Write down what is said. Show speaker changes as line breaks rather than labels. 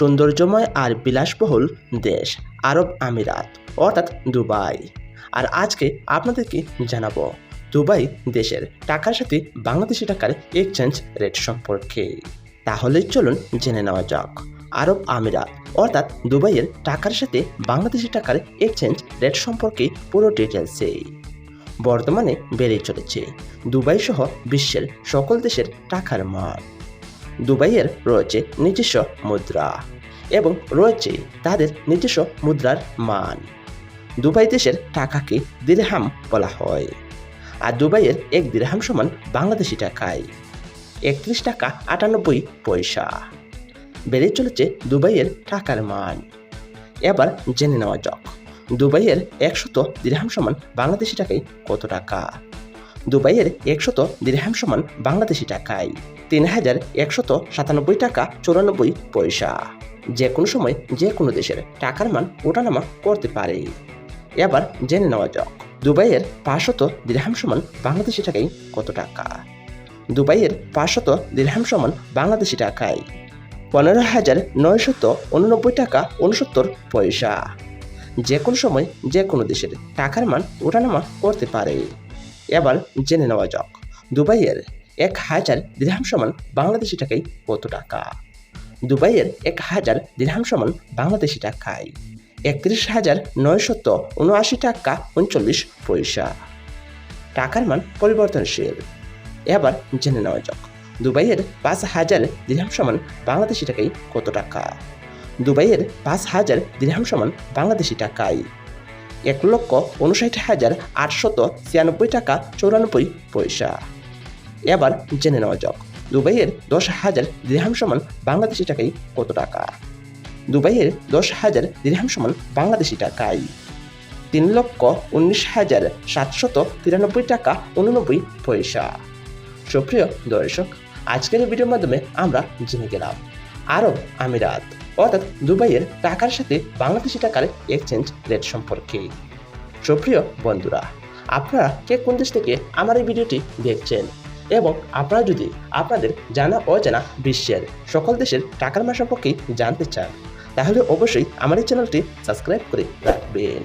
সৌন্দর্যময় আর বিলাসবহুল দেশ, আরব আমিরাত, অর্থাৎ দুবাই। আর আজকে আপনাদেরকে জানাব, দুবাই দেশের টাকার সাথে বাংলাদেশি টাকার এক্সচেঞ্জ রেট সম্পর্কে। তাহলে চলুন জেনে নেওয়া যাক, আরব আমিরাত, অর্থাৎ দুবাইয়ের টাকার সাথে বাংলাদেশি টাকার এক্সচেঞ্জ রেট সম্পর্কে পুরো ডিটেলসে বর্তমানে বেড়ে চলেছে, দুবাই সহ বিশ্বের সকল দেশের টাকার মান। দুবাইয়ের রয়েছে নিজস্ব মুদ্রা এবং রয়েছে তাদের নিজস্ব মুদ্রার মান। দুবাই দেশের টাকাকে দিরহাম বলা হয় আর দুবাইয়ের এক দিরহাম সমান বাংলাদেশি টাকায় একত্রিশ টাকা আটানব্বই পয়সা। বেড়ে চলেছে দুবাইয়ের টাকার মান। এবার জেনে নেওয়া যাক, দুবাইয়ের একশত দিরহাম সমান বাংলাদেশি টাকায় কত টাকা? দুবাইয়ের একশত দিরহাম সমান বাংলাদেশি টাকায়। তিন হাজার একশত সাতানব্বই টাকা চৌরানব্বই পয়সা। যে কোনো সময় যে কোনো দেশের টাকার মান ওঠানামা করতে পারে। এবার জেনে নেওয়া যাক, দুবাইয়ের পাঁচশত দিরহাম সমান বাংলাদেশি টাকায় কত টাকা? দুবাইয়ের পাঁচশত দিরহাম সমান বাংলাদেশি টাকায় পনেরো হাজার নয়শত উননব্বই টাকা উনসত্তর পয়সা। যে কোনো সময় যে কোনো দেশের টাকার মান ওঠানামা করতে পারে। এবার জেনে নেওয়া যাক। দুবাইয়ের এক হাজার দিরহাম সমান বাংলাদেশি টাকায় কত টাকা? দুবাইয়ের এক হাজার দিরহাম সমান বাংলাদেশি টাকায় একত্রিশ হাজার নয়শত উনআশি টাকা উনচল্লিশ পয়সা। টাকার মান পরিবর্তনশীল। এবার জেনে নেওয়া যাক, দুবাইয়ের পাঁচ হাজার দিরহাম সমান বাংলাদেশি টাকায় কত টাকা? দুবাইয়ের পাঁচ হাজার দিরহাম সমান বাংলাদেশি টাকায় এক লক্ষ উনষাট হাজার আটশত ছিয়ানব্বই টাকা চৌরানব্বই পয়সা। এবার জেনে নেওয়া যাক, দুবাইয়ের দশ হাজার দিরহাম সমান বাংলাদেশি টাকায় কত টাকা? দুবাইয়ের দশ হাজার দিরহাম সমান বাংলাদেশি টাকায় তিন লক্ষ উনিশ হাজার সাতশত তিরানব্বই টাকা উননব্বই পয়সা। সুপ্রিয় দর্শক, আজকের ভিডিওর মাধ্যমে আমরা জেনে গেলাম আরব আমিরাত, অর্থাৎ দুবাইয়ের টাকার সাথে বাংলাদেশি টাকার এক্সচেঞ্জ রেট সম্পর্কে। সুপ্রিয় বন্ধুরা, আপনারা কে কোন দেশ থেকে আমার এই ভিডিওটি দেখছেন? এবং আপনারা যদি আপনাদের জানা অজানা বিশ্বের সকল দেশের টাকার মান সম্পর্কে জানতে চান, তাহলে অবশ্যই আমার এই চ্যানেলটি সাবস্ক্রাইব করে রাখবেন।